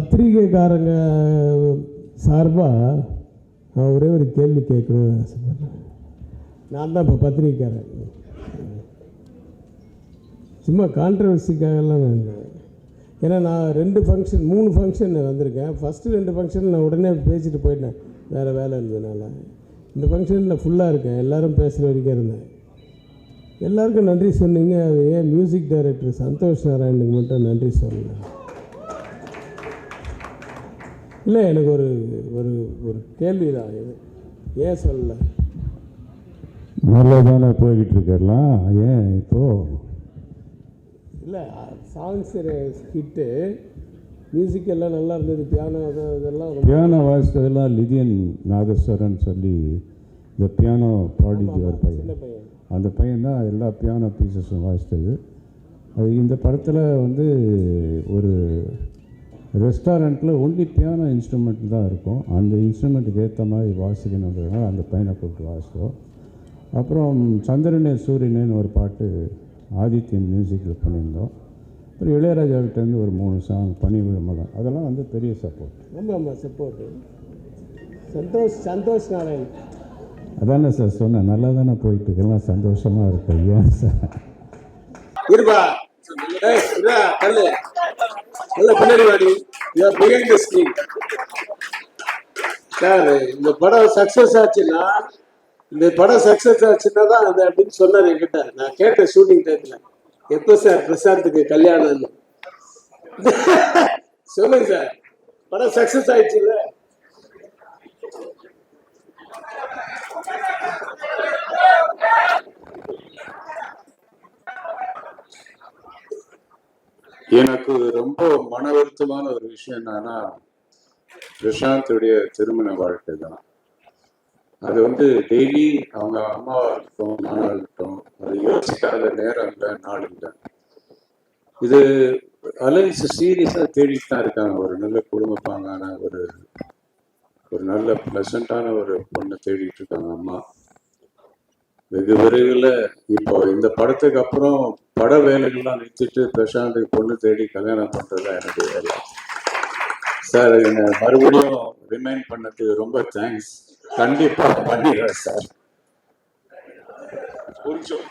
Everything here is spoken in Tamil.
பத்திரிகைக்காரங்க சார்பாக நான் ஒரே ஒரு கேள்வி கேட்கணும்னு ஆசைப்பட்றேன். நான் தான் இப்போ பத்திரிகைக்காரன். சும்மா கான்ட்ரவர்சிக்காகலாம் நான் ஏன்னா நான் ரெண்டு ஃபங்க்ஷன் மூணு ஃபங்க்ஷன் வந்திருக்கேன். ஃபஸ்ட்டு ரெண்டு ஃபங்க்ஷன் நான் உடனே பேசிட்டு போயிட்டேன். வேறு வேலை இருந்ததுனால. இந்த ஃபங்க்ஷனில் ஃபுல்லாக இருக்கேன். எல்லாரும் பேசுகிற வரைக்கும் இருந்தேன். எல்லாருக்கும் நன்றி சொன்னீங்க. அது ஏன் மியூசிக் டைரக்டர் சந்தோஷ் நாராயணுக்கு மட்டும் நன்றி சொல்லுங்கள் இல்லை எனக்கு ஒரு ஒரு ஒரு கேள்வி தான் இது. ஏன் சொல்லலை? நல்லதானே போய்கிட்டு இருக்கலாம் ஏன் இப்போது இல்லை சாங்ஸ் ஹிட்டு மியூசிக் எல்லாம் நல்லா இருந்தது பியானோ இதெல்லாம் பியானோ வாசித்ததெல்லாம் லிதியன் நாகஸ்வரன் சொல்லி இந்த பியானோ ப்ராடிஜி ஒரு பையன். அந்த பையன் தான் எல்லா பியானோ பீசஸும் வாசித்தது. அது இந்த படத்தில் வந்து ஒரு ரெஸ்டாரண்ட்டில் ஒன்லி பியானோ இன்ஸ்ட்ருமெண்ட் தான் இருக்கும். அந்த இன்ஸ்ட்ருமெண்ட்டுக்கு ஏற்ற மாதிரி வாசிக்கணுன்றதுனால அந்த பையனை கூப்பிட்டு வாசித்தோம் அப்புறம் சந்திரனே சூரியனேன்னு ஒரு பாட்டு ஆதித்யன் மியூசிக்கில் பண்ணியிருந்தோம். அப்புறம் இளையராஜாவிட்டேருந்து ஒரு மூணு சாங் பனி விழுமலம் அதெல்லாம் வந்து பெரிய சப்போர்ட் ஆமாம் ஆமாம் சப்போர்ட்டு சந்தோஷ் சந்தோஷ் நாராயண். அதானே சார் சொன்னேன். நல்லா தானே போயிட்டு இருக்கலாம் சந்தோஷமாக இருக்கு ஏன் சார் இருப்பா கல்லு நல்ல பின்னாடி வாடி. யூஆர் பிஹைண்ட் சார் இந்த படம் சக்ஸஸ் ஆச்சுன்னா இந்த படம் சக்ஸஸ் ஆச்சுன்னா தான் அது அப்படின்னு சொன்னார் என்கிட்ட. நான் கேட்டேன் ஷூட்டிங் டைத்துல எப்போ சார் பிரசாந்துக்கு கல்யாணம்னு? சொல்லுங்க சார். படம் சக்ஸஸ் ஆயிடுச்சுல்ல? எனக்கு ரொம்ப மன வருத்தமான ஒரு விஷயம் என்னன்னா பிரசாந்துடைய திருமண வாழ்க்கை தான். அது வந்து டெய்லி அவங்க அம்மாவா இருக்கட்டும் நானா இருக்கட்டும் அது யோசிக்காத நேரம் இல்லை நாள் இல்லை இது அலைன்ஸ் சீரியஸாக தேடிட்டு தான் இருக்காங்க. ஒரு நல்ல குடும்பப்பாங்கான ஒரு ஒரு நல்ல ப்ளசண்டான ஒரு பொண்ணை தேடிட்டு இருக்காங்க அம்மா. வெகு விரைவில் இப்போ இந்த படத்துக்கு அப்புறம் பட வேலைகள்லாம் நிறுத்திட்டு பிரசாந்துக்கு பொண்ணு தேடி கல்யாணம் பண்ணுறதா எனக்கு வேலை சார் என்னை மறுபடியும் ரிமைண்ட் பண்ணதுக்கு ரொம்ப தேங்க்ஸ் கண்டிப்பாக பண்ணிடுறேன் சார். கொஞ்சம்